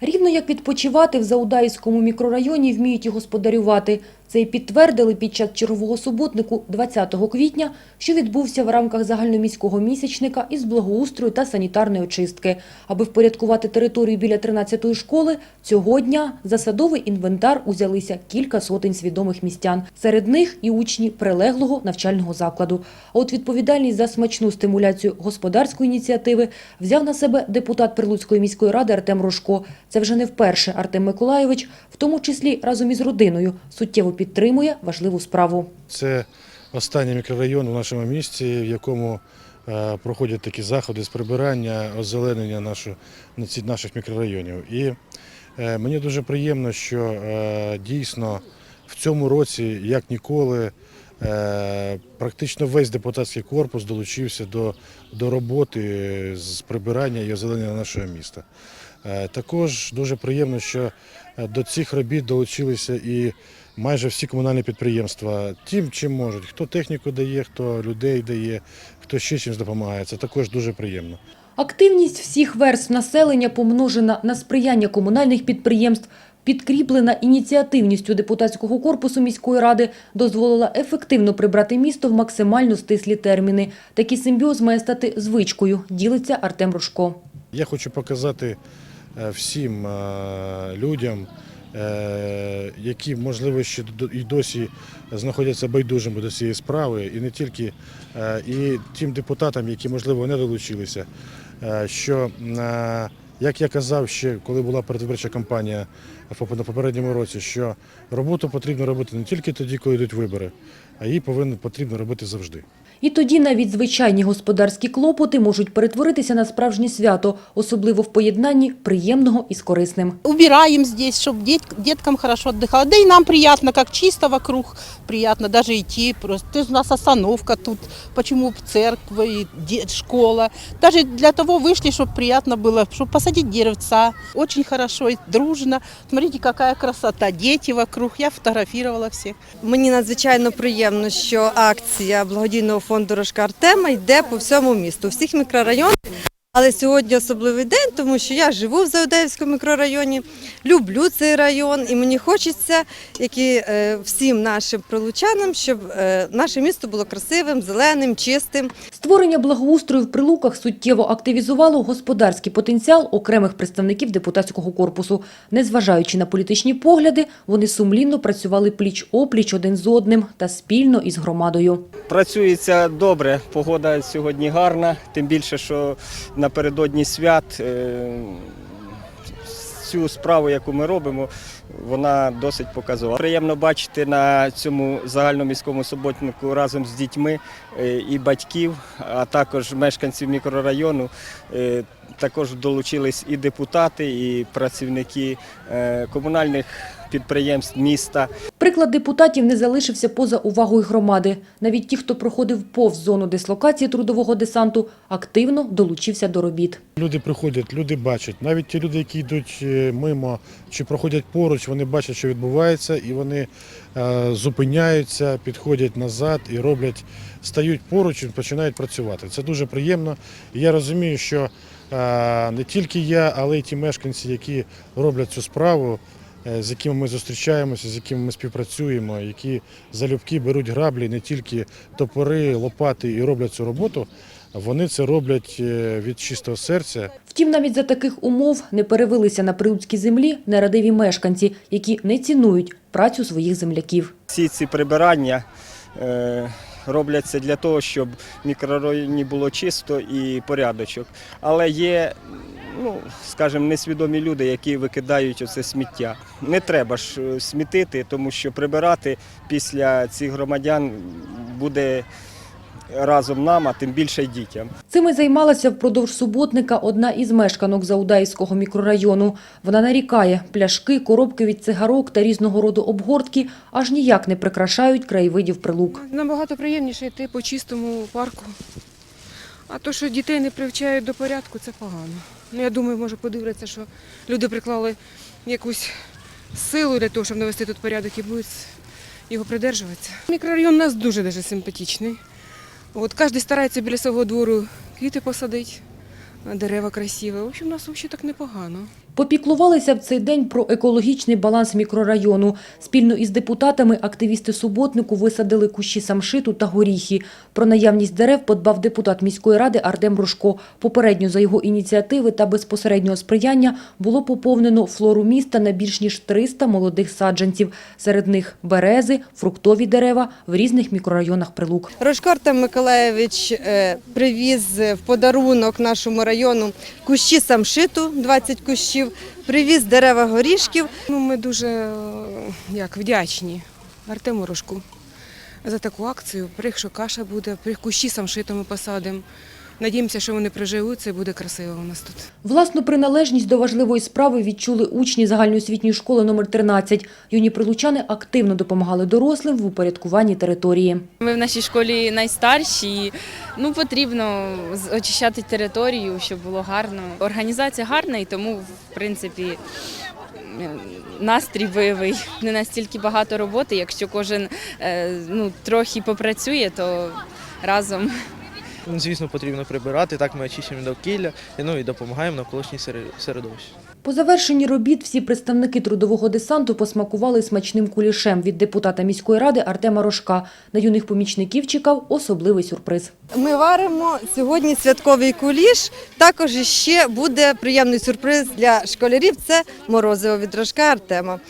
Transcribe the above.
Рівно як відпочивати в Заудаївському мікрорайоні вміють і господарювати. Це й підтвердили під час чергового суботнику 20 квітня, що відбувся в рамках загальноміського місячника із благоустрою та санітарної очистки. Аби впорядкувати територію біля 13-ї школи, цього дня за садовий інвентар узялися кілька сотень свідомих містян. Серед них і учні прилеглого навчального закладу. А от відповідальність за смачну стимуляцію господарської ініціативи взяв на себе депутат Прилуцької міської ради Артем Рожко. Це вже не вперше Артем Миколайович, в тому числі разом із родиною, суттєво підтримує важливу справу. Це останній мікрорайон у нашому місті, в якому е, проходять такі заходи з прибирання, озеленення наших мікрорайонів. І е, мені дуже приємно, що е, дійсно в цьому році, як ніколи, практично весь депутатський корпус долучився до, до роботи з прибирання і озеленення нашого міста. Е, Також дуже приємно, що е, до цих робіт долучилися і майже всі комунальні підприємства тим, чим можуть. Хто техніку дає, хто людей дає, хто ще чимось допомагає. Це також дуже приємно. Активність всіх верств населення, помножена на сприяння комунальних підприємств, підкріплена ініціативністю депутатського корпусу міської ради, дозволила ефективно прибрати місто в максимально стислі терміни. Такий симбіоз має стати звичкою, ділиться Артем Рожко. Я хочу показати всім е, людям, е, які, можливо, ще і досі знаходяться байдужими до цієї справи, і не тільки е, і тим депутатам, які, можливо, не долучилися, е, що, е, як я казав ще, коли була передвиборча кампанія на попередньому році, що роботу потрібно робити не тільки тоді, коли йдуть вибори, а її повинно потрібно робити завжди. І тоді навіть звичайні господарські клопоти можуть перетворитися на справжнє свято, особливо в поєднанні приємного із корисним. убираем здесь, чтобы деткам хорошо отдыхало. Да и нам приятно, как чисто вокруг, приятно даже идти. Просто То есть у нас остановка тут, почему церковь, и де- школа. Даже для того вышли, чтобы приятно было, чтобы посадить деревца. Очень хорошо и дружно. Смотрите, какая красота. Дети вокруг. Я фотографировала всех. Мені надзвичайно приємно, що акція благодійного фонду Дорожка Артема йде по всьому місту, у всіх мікрорайонах. Але сьогодні особливий день, тому що я живу в Заодеївському мікрорайоні, люблю цей район, і мені хочеться, як і е, всім нашим прилучанам, щоб е, наше місто було красивим, зеленим, чистим. Створення благоустрою в Прилуках суттєво активізувало господарський потенціал окремих представників депутатського корпусу. Незважаючи на політичні погляди, вони сумлінно працювали пліч-опліч один з одним та спільно із громадою. Працюється добре, погода сьогодні гарна, тим більше, що напередодні свят е, цю справу, яку ми робимо, вона досить показова. Приємно бачити на цьому загальноміському суботнику разом з дітьми е, і батьків, а також мешканців мікрорайону. Також долучились і депутати, і працівники е, комунальних підприємств міста. Приклад депутатів не залишився поза увагою громади. Навіть ті, хто проходив повз зону дислокації трудового десанту, активно долучився до робіт. Люди приходять, люди бачать. Навіть ті люди, які йдуть е, мимо чи проходять поруч, вони бачать, що відбувається, і вони е, зупиняються, підходять назад і роблять, стають поруч і починають працювати. Це дуже приємно. Я розумію, що не тільки я, але й ті мешканці, які роблять цю справу. е, З якими ми зустрічаємося, з якими ми співпрацюємо, які залюбки беруть граблі, не тільки топори, лопати і роблять цю роботу, вони це роблять е, від чистого серця. Втім, навіть за таких умов не перевелися на прилуцькій землі нерадиві мешканці, які не цінують працю своїх земляків. Всі ці прибирання е, робляться для того, щоб в мікрорайоні було чисто і порядочок. Але є, ну, скажімо, несвідомі люди, які викидають оце сміття. Не треба ж е, смітити, тому що прибирати після цих громадян буде разом нам, а тим більше й дітям. Цим займалася впродовж суботника одна із мешканок Заудаївського мікрорайону. Вона нарікає, пляшки, коробки від цигарок та різного роду обгортки аж ніяк не прикрашають краєвидів прилук. Набагато приємніше йти по чистому парку. А то, що дітей не привчають до порядку, це погано. Ну, я думаю, може подивляться, що люди приклали якусь силу для того, щоб навести тут порядок і будуть його придержуватися. Мікрорайон у нас дуже дуже симпатичний. От кожен старається біля свого двору квіти посадити, дерева красиві. В общем, у нас взагалі так непогано. Попіклувалися в цей день про екологічний баланс мікрорайону. Спільно із депутатами активісти суботнику висадили кущі самшиту та горіхи. Про наявність дерев подбав депутат міської ради Артем Рожко. Попередньо за його ініціативи та безпосереднього сприяння було поповнено флору міста на більш ніж 300 молодих саджанців. Серед них берези, фруктові дерева в різних мікрорайонах Прилук. Рожко Артем Миколаєвич е, привіз в подарунок нашому району кущі самшиту, 20 кущів, привіз дерева горішків. Ну, ми дуже е, як, вдячні Артему Рожку за таку акцію. Прих, каша буде, прих кущі самшиту ми посадимо. Надіємося, що вони приживуться і буде красиво у нас тут. Власну приналежність до важливої справи відчули учні загальноосвітньої школи номер 13. Юні прилучани активно допомагали дорослим в упорядкуванні території. Ми в нашій школі найстарші. і, Ну потрібно з- очищати територію, щоб було гарно. Організація гарна, і тому, в принципі, настрій бойовий. Не настільки багато роботи. Якщо кожен е, ну, трохи попрацює, то разом Ну, Звісно, потрібно прибирати, так ми очищуємо довкілля ну, і допомагаємо навколишній сере- середовищі. По завершенні робіт всі представники трудового десанту посмакували смачним кулішем від депутата міської ради Артема Рожка. На юних помічників чекав особливий сюрприз. Ми варимо сьогодні святковий куліш. Також ще буде приємний сюрприз для школярів. Це морозиво від Рожка Артема.